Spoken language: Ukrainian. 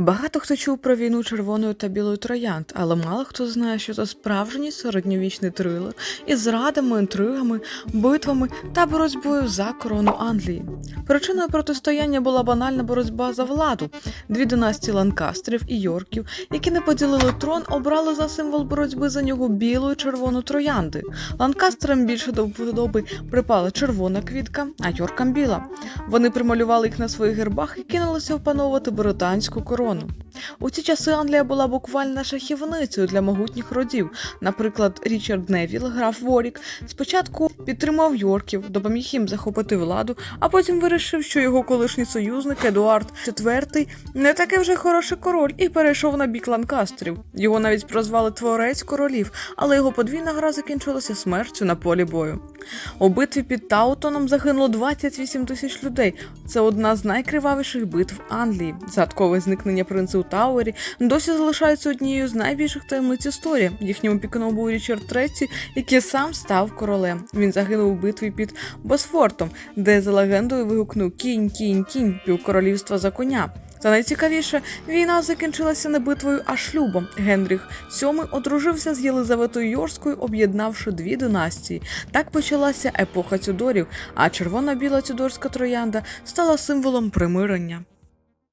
Багато хто чув про війну червоної та білої троянд, але мало хто знає, що це справжній середньовічний трилер із зрадами, інтригами, битвами та боротьбою за корону Англії. Причиною протистояння була банальна боротьба за владу. Дві династії ланкастерів і Йорків, які не поділили трон, обрали за символ боротьби за нього білу і червону троянди. Ланкастерам більше до вподоби припала червона квітка, а Йоркам біла. Вони прималювали їх на своїх гербах і кинулися опановувати британську корону. У ці часи Англія була буквально шахівницею для могутніх родів. Наприклад, Річард Невіл, граф Ворік, спочатку підтримав Йорків, допоміг їм захопити владу, а потім вирішив, що його колишній союзник Едуард IV не такий вже хороший король і перейшов на бік ланкастерів. Його навіть прозвали творець королів, але його подвійна гра закінчилася смертю на полі бою. У битві під Таутоном загинуло 28 тисяч людей. Це одна з найкривавіших битв Англії. Загадкове зникнення принца у Тауері досі залишається однією з найбільших таємниць історії. Їхнім опікуном був Річард III, який сам став королем. Він загинув у битві під Босфортом, де за легендою вигукнув кінь, кінь, кінь, півкоролівства за коня. Та найцікавіше, війна закінчилася не битвою, а шлюбом. Генріх VII одружився з Єлизаветою Йорською, об'єднавши дві династії. Так почалася епоха Тюдорів, а червона-біла тюдорська троянда стала символом примирення.